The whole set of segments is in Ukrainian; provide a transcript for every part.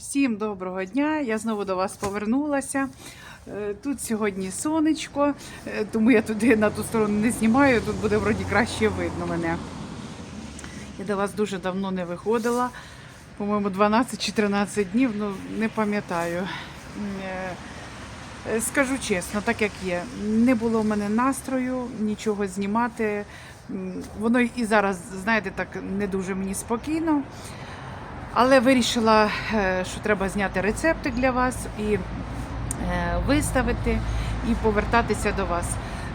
Всім доброго дня! Я знову до вас повернулася. Е, Тут сьогодні сонечко, е, тому я туди на ту сторону не знімаю. Тут буде вроді краще видно мене. Я до вас дуже давно не виходила. По-моєму, 12 чи 13 днів, ну не пам'ятаю. Е, Скажу чесно, так як є. Не було в мене настрою нічого знімати. Воно і зараз, знаєте, так не дуже мені спокійно. Але вирішила, е, що треба зняти рецепти для вас і е, виставити і повертатися до вас.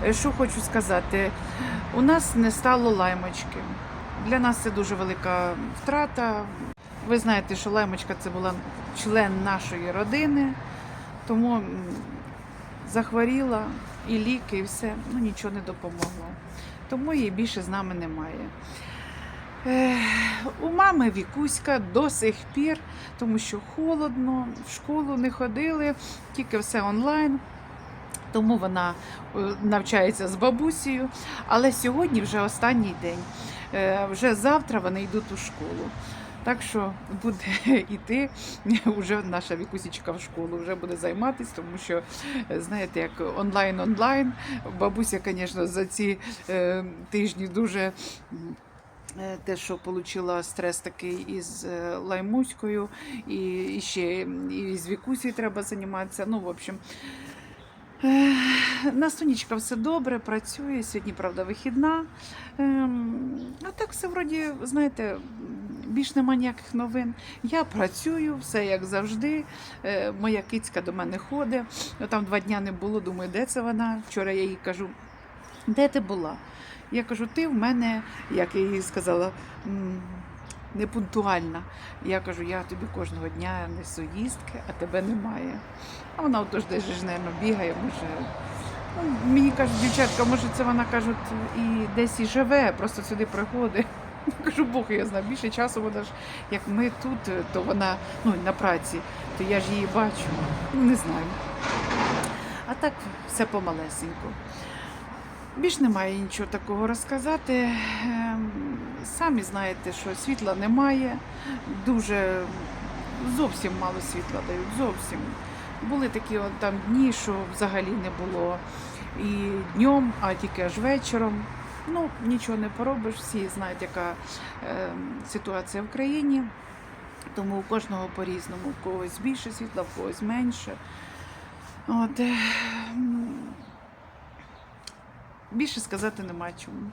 Е, Що хочу сказати, у нас не стало лаймочки. Для нас це дуже велика втрата. Ви знаєте, що лаймочка це була член нашої родини, тому захворіла і ліки, і все, ну нічого не допомогло. Тому її більше з нами немає. У мами Вікуська до сих пір, тому що холодно, в школу не ходили, тільки все онлайн. Тому вона е, навчається з бабусею. Але сьогодні вже останній день. Е, Вже завтра вони йдуть у школу. Так що буде йти вже наша вікусічка в школу, вже буде займатися, тому що е, знаєте, як онлайн-онлайн. Бабуся, звісно, за ці тижні дуже те, що отримала стрес такий із е, Лаймуською, і, ще і з Вікусі треба займатися. Ну, в общем, е, на сонечка все добре, працює. Сьогодні, правда, вихідна. Ем, А так все вроді, знаєте, більш нема ніяких новин. Я працюю, все як завжди. Е, Моя кицька до мене ходить. Там два дня не було, думаю, де це вона. Вчора я їй кажу, де ти була? Я кажу, ти в мене, як я їй сказала, непунктуальна. Я кажу, я тобі кожного дня несу їстки, а тебе немає. А вона отож десь ж, мабуть, бігає, може. Ну, мені кажуть, дівчатка, може, це вона кажуть, і десь і живе, просто сюди приходить. Кажу, Бог я знаю, більше часу вона ж, як ми тут, то вона ну, на праці, то я ж її бачу. Не знаю. А так все помалесенько. Більш немає нічого такого розказати. Ем, Самі знаєте, що світла немає, дуже зовсім мало світла дають, зовсім. Були такі от там дні, що взагалі не було і днем, а тільки аж вечором. Ну, нічого не поробиш, всі знають, яка е, ситуація в країні. Тому у кожного по-різному, у когось більше світла, у когось менше. От, е, м, Більше сказати нема чому.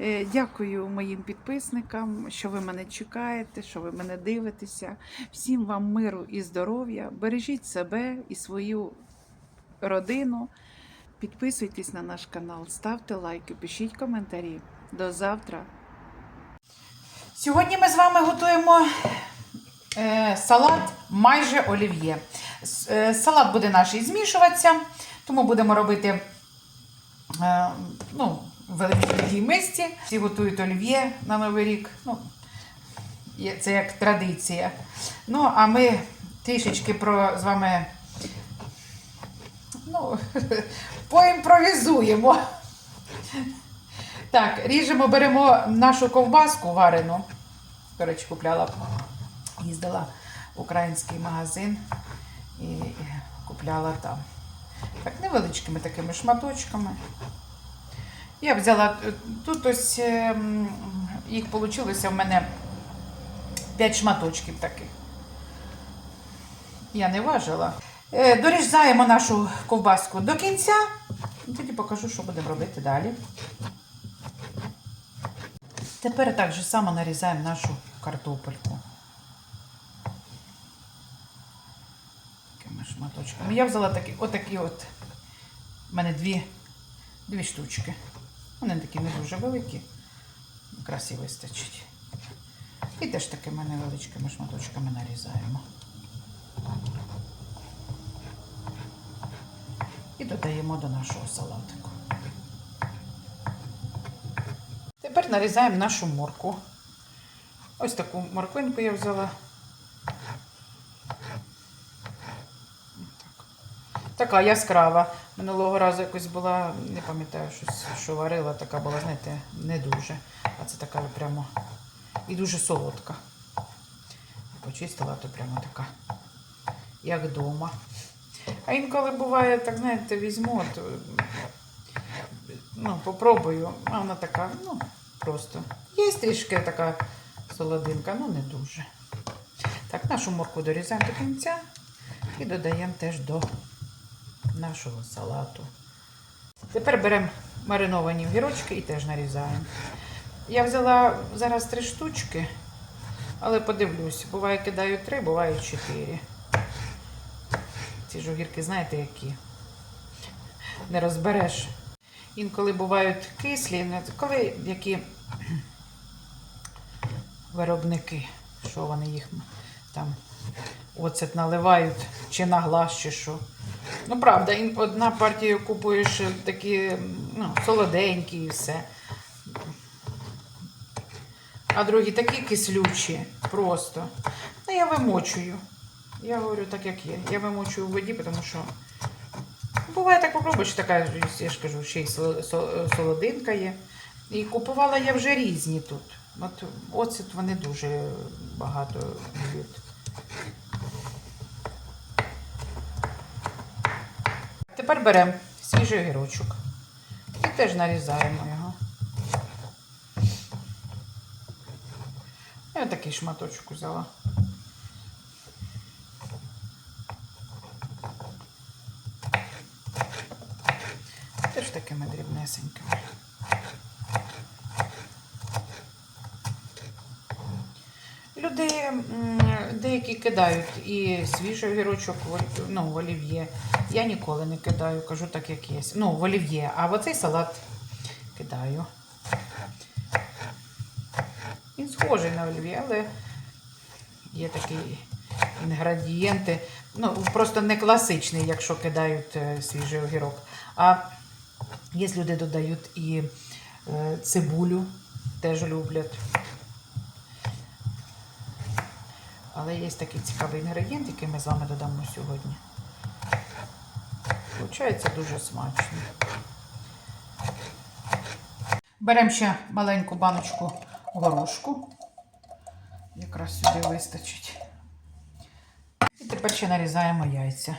Е, Дякую моїм підписникам, що ви мене чекаєте, що ви мене дивитеся. Всім вам миру і здоров'я. Бережіть себе і свою родину. Підписуйтесь на наш канал, ставте лайки, пишіть коментарі. До завтра. Сьогодні ми з вами готуємо е, салат майже олів'є. Е, Салат буде наш і змішуватися, тому будемо робити ну, в великій мисці. Всі готують олів'є на Новий рік. Ну, це як традиція. Ну, а ми трішечки про, з вами ну, поімпровізуємо. Так, ріжемо, беремо нашу ковбаску варену. До речі, купляла, їздила в український магазин і купляла там. Так, невеличкими такими шматочками. Я взяла е, тут ось ем, їх вийшло в мене 5 шматочків таких. Я не важила. Е, Дорізаємо нашу ковбаску до кінця. Тоді покажу, що будемо робити далі. Тепер так же само нарізаємо нашу картопельку. Такими. Я взяла такі, отакі от. У мене дві, дві штучки. Вони такі не дуже великі. Якраз і вистачить. І теж такими невеличкими шматочками нарізаємо. І додаємо до нашого салатику. Тепер нарізаємо нашу морку. Ось таку морквинку я взяла. Така яскрава. Минулого разу якось була, не пам'ятаю, щось, що варила, така була, знаєте, не дуже. А це така прямо і дуже солодка. Почистила, то прямо така як вдома. А інколи буває, так знаєте, візьму, от, ну, попробую, а вона така, ну, просто. Є трішки така солодинка, ну не дуже. Так, нашу морку дорізаємо до кінця і додаємо теж до нашого салату. Тепер беремо мариновані огірочки і теж нарізаємо. Я взяла зараз три штучки, але подивлюсь, буває кидаю три, буває чотири. Ці ж огірки, знаєте, які? Не розбереш. Інколи бувають кислі, коли які виробники, що вони їх там оцет наливають, чи на глаз, чи що. Ну, правда, одна партія купуєш е, такі ну, солоденькі і все. А другі такі кислючі, просто. Ну, я вимочую. Я говорю так, як є. Я вимочую в воді, тому що буває так попробуєш, така, я ж кажу, ще й солодинка є. І купувала я вже різні тут. От оцет вони дуже багато люблять. Тепер беремо свіжий огірочок і теж нарізаємо його. Я такий шматочок взяла. Теж такими дрібнесенькими. Люди м, деякі кидають і свіжий огірочок ну, в олів'є. Я ніколи не кидаю, кажу так, як є. Ну, в олів'є, а в оцей салат кидаю. Він схожий на олів'є, але є такі інгредієнти. Ну, просто не класичний, якщо кидають е, свіжий огірок. А є люди додають і е, цибулю, теж люблять. Але є такий цікавий інгредієнт, який ми з вами додамо сьогодні. Получається дуже смачно. Беремо ще маленьку баночку горошку. Якраз сюди вистачить. І тепер ще нарізаємо яйця.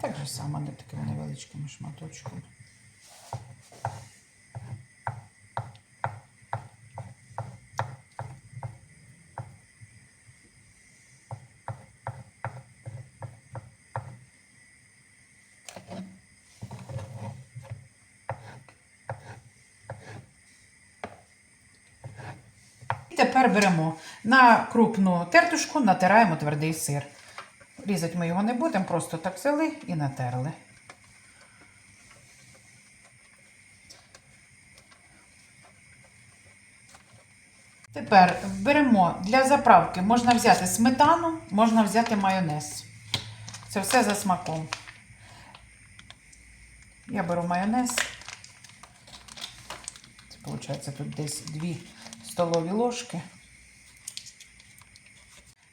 Так же само, не такими невеличкими шматочками. І тепер беремо на крупну тертушку, натираємо твердий сир. Різати ми його не будемо, просто так взяли і натерли. Тепер беремо для заправки можна взяти сметану, можна взяти майонез. Це все за смаком. Я беру майонез. Це виходить тут десь 2 столові ложки.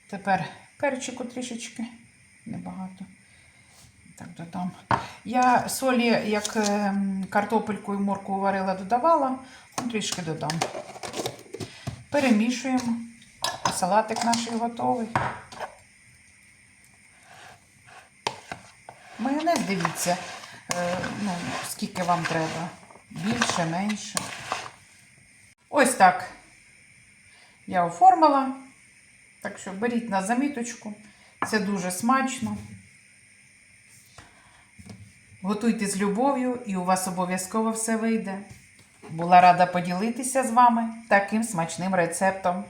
Тепер перчику трішечки, небагато. Так, додам. Я солі, як ем, картопельку і морку варила, додавала, ну, трішки додам. Перемішуємо. Салатик наш готовий. Майонез, дивіться, е, ну, скільки вам треба. Більше, менше. Ось так я оформила. Так що беріть на заміточку. Це дуже смачно. Готуйте з любов'ю і у вас обов'язково все вийде. Була рада поділитися з вами таким смачним рецептом.